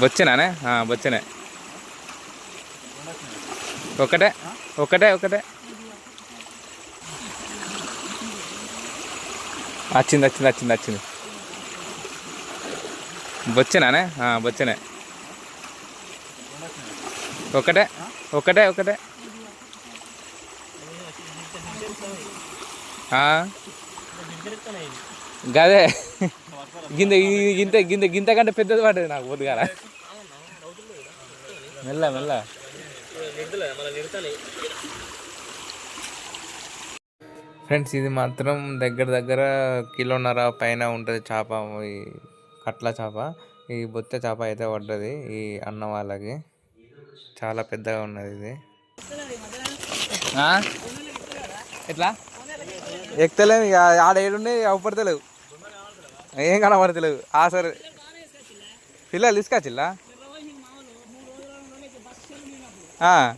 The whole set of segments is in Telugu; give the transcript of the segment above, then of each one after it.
బొచ్చనానే? బొచ్చనే. ఒకటే ఒకటే ఒకటే. వచ్చింది వచ్చింది వచ్చింది వచ్చింది బొచ్చనానే? బొచ్చనే. ఒకటే ఒకటే ఒకటే. ఆ. గదే. గింత గింత గింత గింత కంటే పెద్దది పడ్డది నాకు పొద్దుగాల మెల్ల మెల్ల. ఫ్రెండ్స్ ఇది మాత్రం దగ్గర దగ్గర కిలోన్నర పైన ఉంటుంది చేప. ఈ కట్ల చేప. ఈ బొత్త చేప అయితే పడ్డది ఈ అన్న వాళ్ళకి. చాలా పెద్దగా ఉన్నది ఇది. ఎట్లా? ఎక్కలేము ఇక. ఆడ ఏడున్నాయి అవపడతలేవు ఏం కనబడతలేదు. ఆ సరే. పిల్లలు తీసుకొచ్చిల్లా? ఆ.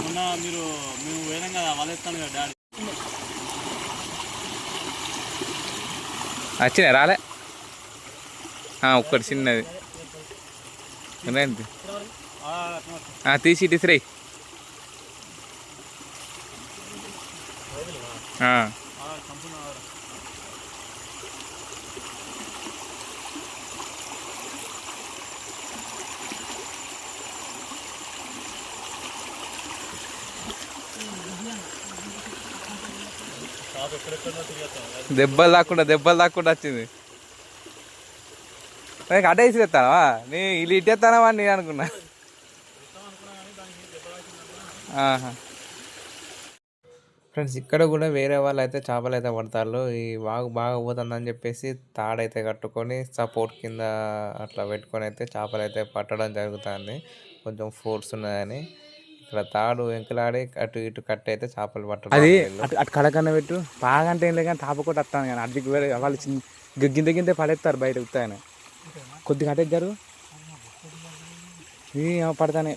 మొన్న మీరు మేము పోయినాం కదా వాళ్ళు కదా డాడీ. వచ్చినాయి రాలే ఆ, ఒక్కటి చిన్నది ఏంటి ఆ, అట్లా అట్లా. ఆ, తీసి ఇసిరై దెబ్బలు దాక్కుండా దెబ్బలు దాక్కుండా వచ్చింది. నాకు అటే ఇసిరేస్తావా? నీ ఇల్లు ఇట్టేస్తానవా నేను అనుకున్నా. ఫ్రెండ్స్ ఇక్కడ కూడా వేరే వాళ్ళు అయితే చేపలు అయితే పడతారు. ఈ వాగు బాగా పోతుందని చెప్పేసి తాడైతే కట్టుకొని సపోర్ట్ కింద అట్లా పెట్టుకొని అయితే చేపలు అయితే పట్టడం జరుగుతుంది. కొంచెం ఫోర్స్ ఉన్నదని. ఇక్కడ తాడు వెంకలాడి అటు ఇటు కట్టి అయితే చేపలు పట్టడం అది. అటు కడకన్న పెట్టు. బాగా అంటే ఏం లేదు కానీ తాపకొట్టి వస్తాను కానీ అడ్డికి వాళ్ళు చిన్న గింత గింత పడేస్తారు బయట ఉత్తాయని కొద్దిగా అటే జరుగు. ఈ పడతానే.